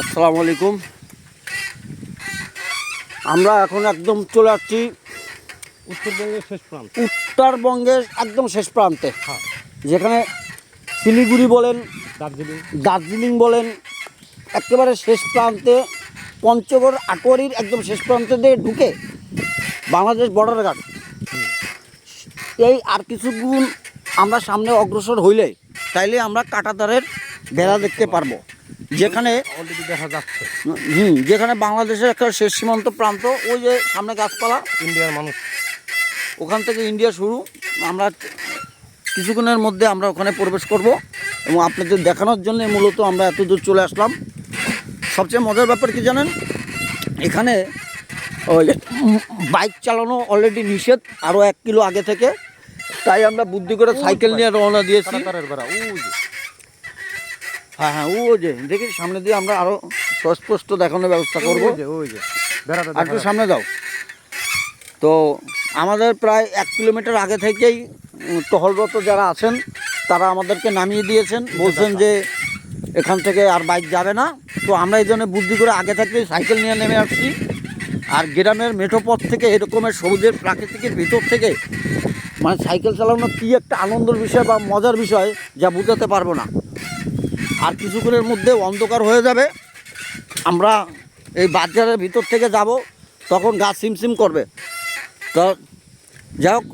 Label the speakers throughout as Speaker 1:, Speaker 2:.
Speaker 1: আসসালামু আলাইকুম। আমরা এখন একদম চলে আসছি
Speaker 2: উত্তরবঙ্গের শেষ প্রান্ত।
Speaker 1: উত্তরবঙ্গের একদম শেষ প্রান্তে।
Speaker 2: হ্যাঁ।
Speaker 1: যেখানে শিলিগুড়ি বলেন
Speaker 2: দার্জিলিং।
Speaker 1: দার্জিলিং বলেন একেবারে শেষ প্রান্তে পঞ্চগড় আটোয়ারির একদম শেষ প্রান্তে দিয়ে ঢুকে বাংলাদেশ বর্ডার ঘাট। এই আর কিছু গুণ আমরা সামনে অগ্রসর হইলে তাইলে আমরা কাটাতারের বেড়া দেখতে পারব। যেখানে
Speaker 2: দেখা যাচ্ছে।
Speaker 1: হুম যেখানে বাংলাদেশের একটা শেষ সীমান্ত প্রান্ত ওই যে সামনে গাছপালা।
Speaker 2: ইন্ডিয়ার মানুষ।
Speaker 1: ওখান থেকে ইন্ডিয়া শুরু। আমরা কিছুক্ষণের মধ্যে আমরা ওখানে প্রবেশ করব এবং আপনাদের দেখানোর জন্য মূলত আমরা এত দূর চলে আসলাম। সবচেয়ে মজার ব্যাপার কি জানেন? এখানে ওই বাইক চালানো অলরেডি নিষেধ আরও এক কিলো আগে থেকে। তাই আমরা বুদ্ধি করে সাইকেল নিয়ে রওনা দিয়েছি
Speaker 2: কাটাতারের বেড়া ওই যে
Speaker 1: হ্যাঁ হ্যাঁ ও যে দেখি সামনে দিয়ে আমরা আরও স্পষ্ট দেখানোর ব্যবস্থা করব।
Speaker 2: ওই যে
Speaker 1: আর একটু সামনে দাও তো আমাদের প্রায় এক কিলোমিটার আগে থেকেই টহলরত যারা আছেন তারা আমাদেরকে নামিয়ে দিয়েছেন। বলছেন যে এখান থেকে আর বাইক যাবে না। তো আমরা এই জন্য বুদ্ধি করে আগে থাকতেই সাইকেল নিয়ে নেমে আসছি। আর গ্রামের মেঠো পথ থেকে এরকমের সবুজের প্রাকৃতিকের ভিতর থেকে মানে সাইকেল চালানো কী একটা আনন্দের বিষয় বা মজার বিষয় যা বুঝাতে পারব না। আর কিছুক্ষণের মধ্যে অন্ধকার হয়ে যাবে। আমরা এই বাজারের ভিতর থেকে যাব, তখন গাছ সিমসিম করবে। তো যাই হোক,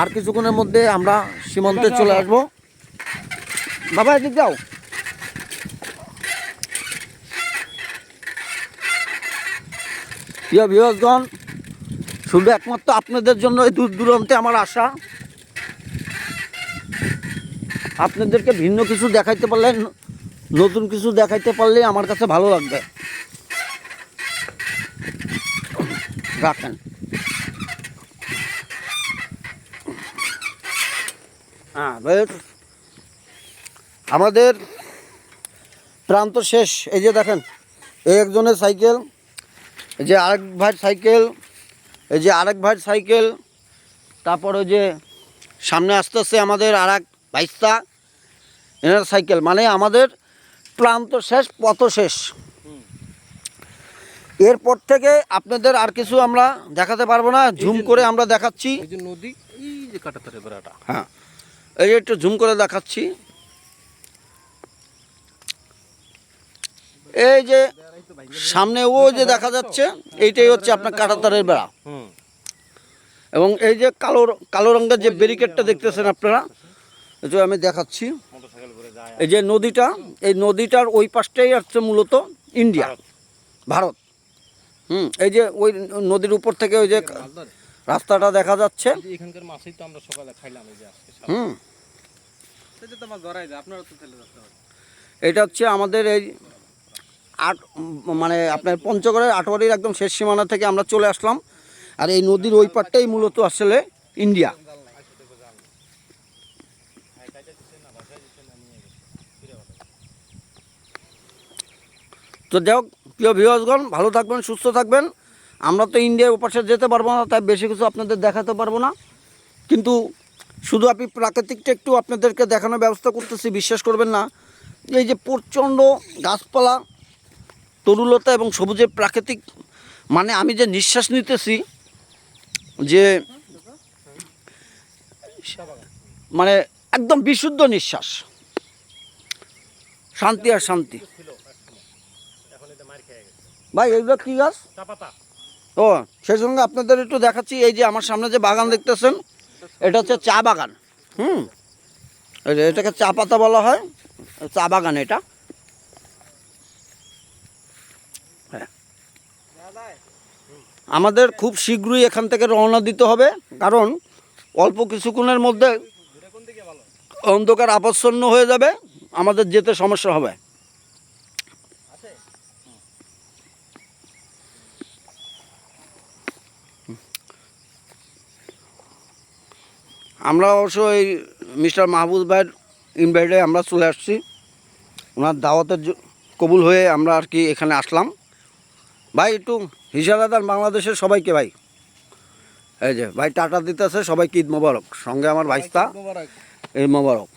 Speaker 1: আর কিছুক্ষণের মধ্যে আমরা সীমান্তে চলে আসব। বাবা, এদিক যাও। প্রিয় বিহসগণ শুধু একমাত্র আপনাদের জন্য এই দূর দূরান্তে আমার আশা। আপনাদেরকে ভিন্ন কিছু দেখাইতে পারলে নতুন কিছু দেখাইতে পারলে আমার কাছে ভালো লাগবে। রাখেন। হ্যাঁ। আমাদের প্রান্ত শেষ। এই যে দেখেন, এই একজনের সাইকেল, এই যে আরেক ভাইয়ের সাইকেল, এই যে আরেক ভাইয়ের সাইকেল, তারপর ওই যে সামনে আসতে আস্তে আমাদের আর এক ভাইস্তা, এনার সাইকেল। মানে আমাদের প্রান্ত শেষ পথ শেষ। এরপর থেকে আপনাদের আর কিছু আমরা দেখাতে পারব না। ঝুম করে আমরা দেখাচ্ছি।
Speaker 2: এই যে নদী এই যে কাটাতারের বেড়াটা।
Speaker 1: হ্যাঁ। এই যে একটু ঝুম করে দেখাচ্ছি। এই যে সামনে ও যে দেখা যাচ্ছে এইটাই হচ্ছে আপনার কাঁটাতারের বেড়া।
Speaker 2: হুম।
Speaker 1: এবং এই যে কালো কালো রঙের যে ব্যারিকেডটা দেখতেছেন আপনারা এই যে আমি দেখাচ্ছি। এই যে নদীটা এই নদীটার ওই পাশটাই হচ্ছে মূলত ইন্ডিয়া
Speaker 2: ভারত।
Speaker 1: হুম এই যে ওই নদীর উপর থেকে ওই যে রাস্তাটা দেখা যাচ্ছে।
Speaker 2: এখানকার মাছই তো আমরা সকালে খাইলাম এই যে
Speaker 1: হুম।
Speaker 2: সেটা তো মাছ ধরাই যায় আপনারা তো ফেলে যাচ্ছে
Speaker 1: এটা হচ্ছে আমাদের এই আট মানে আপনার পঞ্চগড়ের আটোয়ারির একদম শেষ সীমানা থেকে আমরা চলে আসলাম। আর এই নদীর ওই পারটাই মূলত আসলে ইন্ডিয়া। তো যাই হোক, প্রিয় ভিউয়ার্সগণ ভালো থাকবেন, সুস্থ থাকবেন। আমরা তো ইন্ডিয়ার ওপাশে যেতে পারব না, তাই বেশি কিছু আপনাদের দেখাতে পারব না। কিন্তু শুধু আপনি প্রাকৃতিকটা একটু আপনাদেরকে দেখানোর ব্যবস্থা করতেছি, বিশ্বাস করবেন না। এই যে প্রচণ্ড গাছপালা, তরুলতা এবং সবুজের প্রাকৃতিক মানে আমি যে নিঃশ্বাস নিতেছি যে মানে একদম বিশুদ্ধ নিঃশ্বাস। শান্তি আর শান্তি। ভাই এগুলো কী গাছ? ও, সেই সঙ্গে আপনাদের একটু দেখাচ্ছি, এই যে আমার সামনে যে বাগান দেখতেছেন, এটা হচ্ছে চা বাগান। হুম? এটাকে চা পাতা বলা হয়, চা বাগান এটা। হ্যাঁ। আমাদের খুব শীঘ্রই এখান থেকে রওনা দিতে হবে, কারণ অল্প কিছুক্ষণের মধ্যে অন্ধকার আপচ্ছন্ন হয়ে যাবে, আমাদের যেতে সমস্যা হবে। আমরা অবশ্য এই মিস্টার মাহবুব ভাইয়ের ইনভাইটে আমরা চলে আসছি। ওনার দাওয়াতের কবুল হয়ে আমরা আর কি এখানে আসলাম। ভাই, একটু হিসাব আদান বাংলাদেশের সবাইকে ভাই। এই যে, ভাই টাটা দিতেছে সবাইকে ঈদ মোবারক। সঙ্গে আমার ভাইস্তা। el Mubarak.